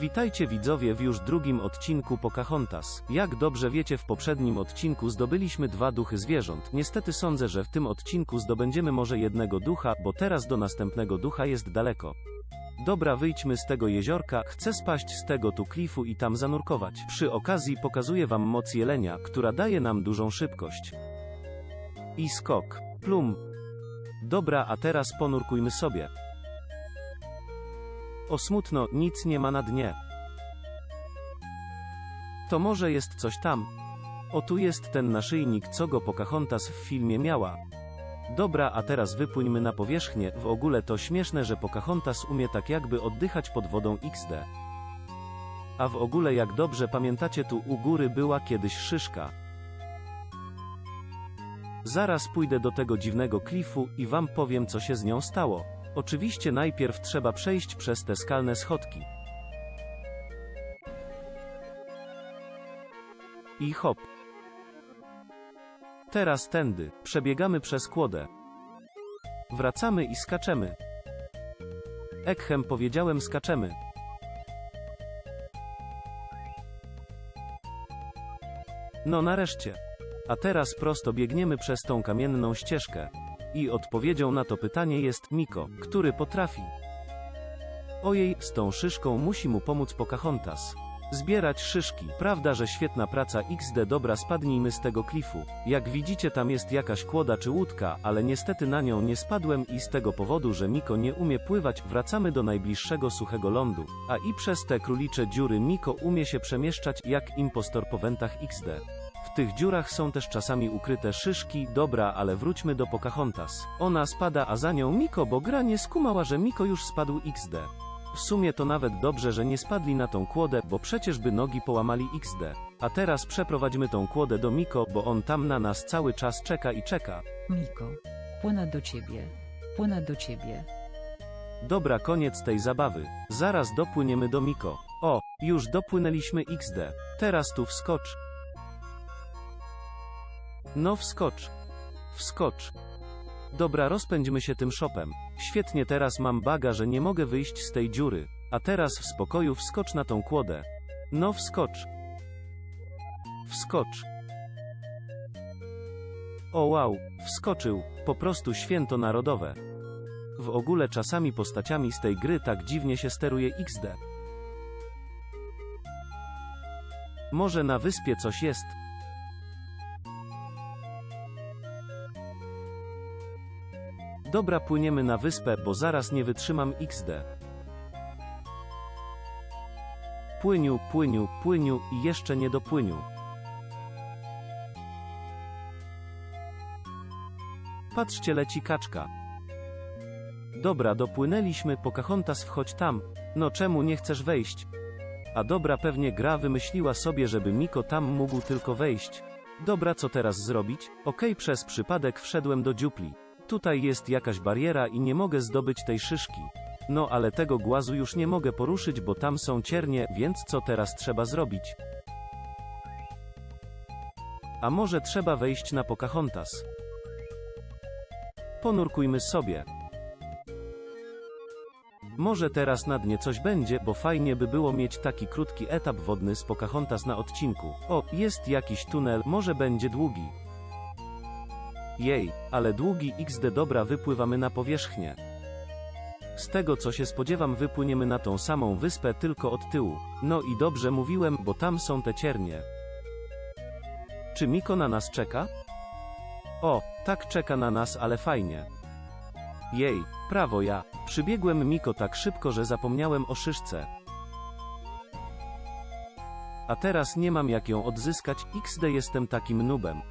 Witajcie widzowie w już drugim odcinku Pocahontas. Jak dobrze wiecie w poprzednim odcinku zdobyliśmy dwa duchy zwierząt. Niestety sądzę, że w tym odcinku zdobędziemy może jednego ducha, bo teraz do następnego ducha jest daleko. Dobra wyjdźmy z tego jeziorka, chcę spaść z tego tu klifu i tam zanurkować. Przy okazji pokazuję wam moc jelenia, która daje nam dużą szybkość. I skok. Plum. Dobra, a teraz ponurkujmy sobie. O smutno, nic nie ma na dnie. To może jest coś tam. O tu jest ten naszyjnik, co go Pocahontas w filmie miała. Dobra, a teraz wypłyńmy na powierzchnię, w ogóle to śmieszne, że Pocahontas umie tak jakby oddychać pod wodą XD. A w ogóle jak dobrze pamiętacie tu u góry była kiedyś szyszka. Zaraz pójdę do tego dziwnego klifu i wam powiem co się z nią stało. Oczywiście najpierw trzeba przejść przez te skalne schodki. I hop. Teraz tędy. Przebiegamy przez kłodę. Wracamy i skaczemy. Ekhem powiedziałem skaczemy. No nareszcie. A teraz prosto biegniemy przez tą kamienną ścieżkę. I odpowiedzią na to pytanie jest Miko, który potrafi. Ojej, z tą szyszką musi mu pomóc Pocahontas. Zbierać szyszki. Prawda, że świetna praca XD dobra spadnijmy z tego klifu. Jak widzicie tam jest jakaś kłoda czy łódka, ale niestety na nią nie spadłem i z tego powodu, że Miko nie umie pływać, wracamy do najbliższego suchego lądu. A i przez te królicze dziury Miko umie się przemieszczać jak impostor po wentach XD. W tych dziurach są też czasami ukryte szyszki, dobra, ale wróćmy do Pocahontas. Ona spada, a za nią Miko, bo gra nie skumała, że Miko już spadł XD. W sumie to nawet dobrze, że nie spadli na tą kłodę, bo przecież by nogi połamali XD. A teraz przeprowadźmy tą kłodę do Miko, bo on tam na nas cały czas czeka i czeka. Miko. Płynę do ciebie. Płynę do ciebie. Dobra, koniec tej zabawy. Zaraz dopłyniemy do Miko. O, już dopłynęliśmy XD. Teraz tu wskocz. No wskocz. Wskocz. Dobra, rozpędźmy się tym shopem. Świetnie, teraz mam baga, że nie mogę wyjść z tej dziury. A teraz w spokoju wskocz na tą kłodę. No wskocz. Wskocz. O wow, wskoczył, po prostu święto narodowe. W ogóle czasami postaciami z tej gry tak dziwnie się steruje XD. Może na wyspie coś jest. Dobra, płyniemy na wyspę, bo zaraz nie wytrzymam XD. Płyniu, płyniu, płyniu i jeszcze nie dopłyniu. Patrzcie, leci kaczka. Dobra, dopłynęliśmy, Pocahontas wchodź tam. No czemu nie chcesz wejść? A dobra, pewnie gra wymyśliła sobie, żeby Miko tam mógł tylko wejść. Dobra, co teraz zrobić? Okej, przez przypadek wszedłem do dziupli. Tutaj jest jakaś bariera i nie mogę zdobyć tej szyszki. No ale tego głazu już nie mogę poruszyć, bo tam są ciernie, więc co teraz trzeba zrobić? A może trzeba wejść na Pocahontas? Ponurkujmy sobie. Może teraz na dnie coś będzie, bo fajnie by było mieć taki krótki etap wodny z Pocahontas na odcinku. O, jest jakiś tunel, może będzie długi. Jej, ale długi XD dobra wypływamy na powierzchnię. Z tego co się spodziewam wypłyniemy na tą samą wyspę tylko od tyłu. No i dobrze mówiłem, bo tam są te ciernie. Czy Miko na nas czeka? O, tak czeka na nas, ale fajnie. Jej, prawo ja. Przybiegłem Miko tak szybko, że zapomniałem o szyszce. A teraz nie mam jak ją odzyskać, XD jestem takim nubem.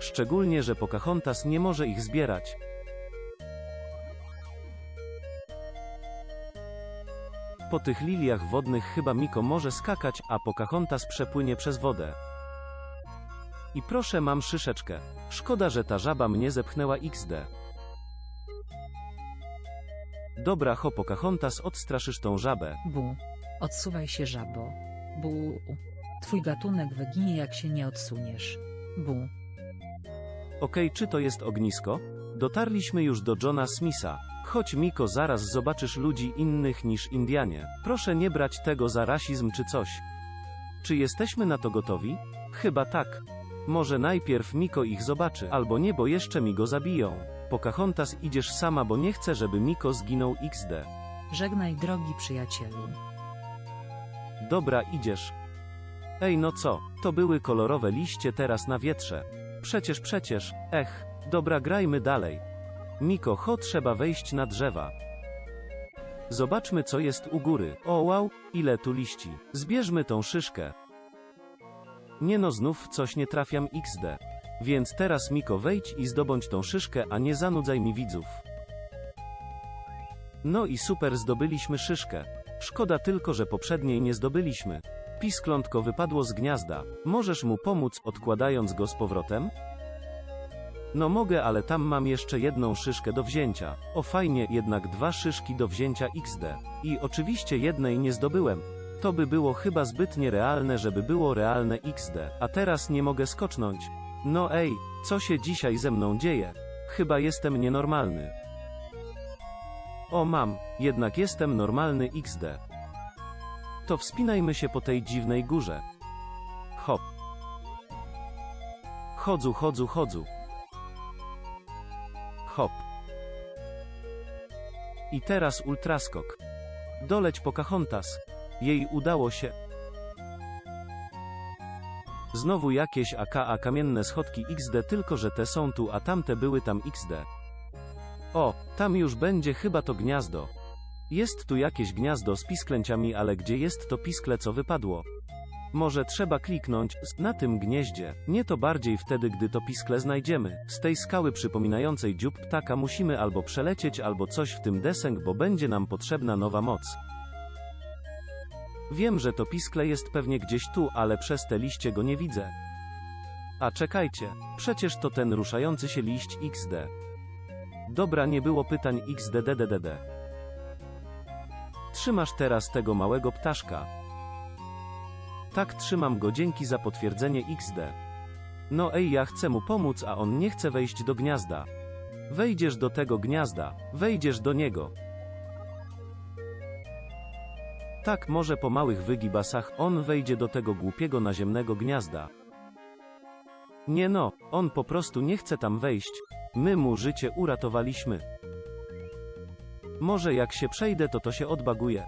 Szczególnie, że Pocahontas nie może ich zbierać. Po tych liliach wodnych chyba Miko może skakać, a Pocahontas przepłynie przez wodę. I proszę mam szyszeczkę. Szkoda, że ta żaba mnie zepchnęła XD. Dobra ho Pocahontas odstraszysz tą żabę. Bu. Odsuwaj się żabo. Bu. Twój gatunek wyginie jak się nie odsuniesz. Bu. Okej, czy to jest ognisko? Dotarliśmy już do Johna Smitha. Chodź Miko, zaraz zobaczysz ludzi innych niż Indianie. Proszę nie brać tego za rasizm czy coś. Czy jesteśmy na to gotowi? Chyba tak. Może najpierw Miko ich zobaczy, albo nie, bo jeszcze mi go zabiją. Pocahontas idziesz sama, bo nie chcę, żeby Miko zginął XD. Żegnaj drogi przyjacielu. Dobra, idziesz. Ej, no co? To były kolorowe liście teraz na wietrze. Przecież, przecież, ech. Dobra, grajmy dalej. Miko, ho, trzeba wejść na drzewa. Zobaczmy, co jest u góry. O, wow, ile tu liści. Zbierzmy tą szyszkę. Nie no, znów coś nie trafiam XD. Więc teraz Miko wejdź i zdobądź tą szyszkę, a nie zanudzaj mi widzów. No i super zdobyliśmy szyszkę. Szkoda tylko, że poprzedniej nie zdobyliśmy. Pisklątko wypadło z gniazda. Możesz mu pomóc, odkładając go z powrotem? No mogę, ale tam mam jeszcze jedną szyszkę do wzięcia. O fajnie, jednak dwa szyszki do wzięcia XD. I oczywiście jednej nie zdobyłem. To by było chyba zbyt nierealne, żeby było realne XD. A teraz nie mogę skocznąć. No ej, co się dzisiaj ze mną dzieje? Chyba jestem nienormalny. O mam, jednak jestem normalny XD. To wspinajmy się po tej dziwnej górze. Hop. Chodzu, chodzu, chodzu. Hop. I teraz ultraskok. Doleć Pocahontas. Jej udało się. Znowu jakieś AKA kamienne schodki XD, tylko że te są tu, a tamte były tam XD. O, tam już będzie chyba to gniazdo. Jest tu jakieś gniazdo z pisklęciami, ale gdzie jest to piskle, co wypadło? Może trzeba kliknąć na tym gnieździe. Nie to bardziej wtedy, gdy to piskle znajdziemy. Z tej skały przypominającej dziób ptaka musimy albo przelecieć, albo coś w tym deseń, bo będzie nam potrzebna nowa moc. Wiem, że to piskle jest pewnie gdzieś tu, ale przez te liście go nie widzę. A czekajcie, przecież to ten ruszający się liść XD. Dobra, nie było pytań XDDDD. Trzymasz teraz tego małego ptaszka. Tak, trzymam go dzięki za potwierdzenie XD. No ej, ja chcę mu pomóc, a on nie chce wejść do gniazda. Wejdziesz do tego gniazda, wejdziesz do niego. Tak, może po małych wygibasach on wejdzie do tego głupiego naziemnego gniazda. Nie no, on po prostu nie chce tam wejść. My mu życie uratowaliśmy. Może jak się przejdę, to to się odbaguje.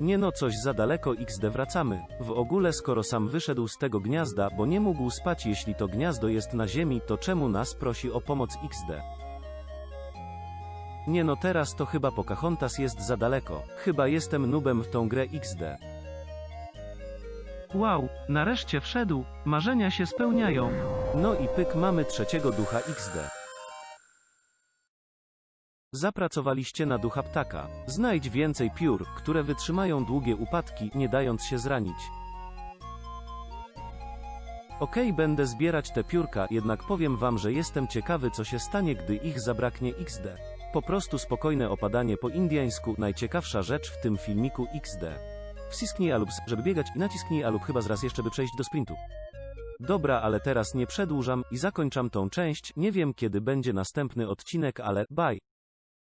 Nie no, coś za daleko XD wracamy. W ogóle skoro sam wyszedł z tego gniazda, bo nie mógł spać jeśli to gniazdo jest na ziemi, to czemu nas prosi o pomoc XD? Nie no, teraz to chyba Pocahontas jest za daleko. Chyba jestem nubem w tą grę XD. Wow, nareszcie wszedł, marzenia się spełniają. No i pyk mamy trzeciego ducha XD. Zapracowaliście na ducha ptaka. Znajdź więcej piór, które wytrzymają długie upadki, nie dając się zranić. Okej, będę zbierać te piórka, jednak powiem wam, że jestem ciekawy, co się stanie, gdy ich zabraknie XD. Po prostu spokojne opadanie po indiańsku, najciekawsza rzecz w tym filmiku XD. Wcisknij A żeby biegać i nacisknij A lub chyba zraz jeszcze, by przejść do sprintu. Dobra, ale teraz nie przedłużam i zakończam tą część, nie wiem kiedy będzie następny odcinek, ale bye.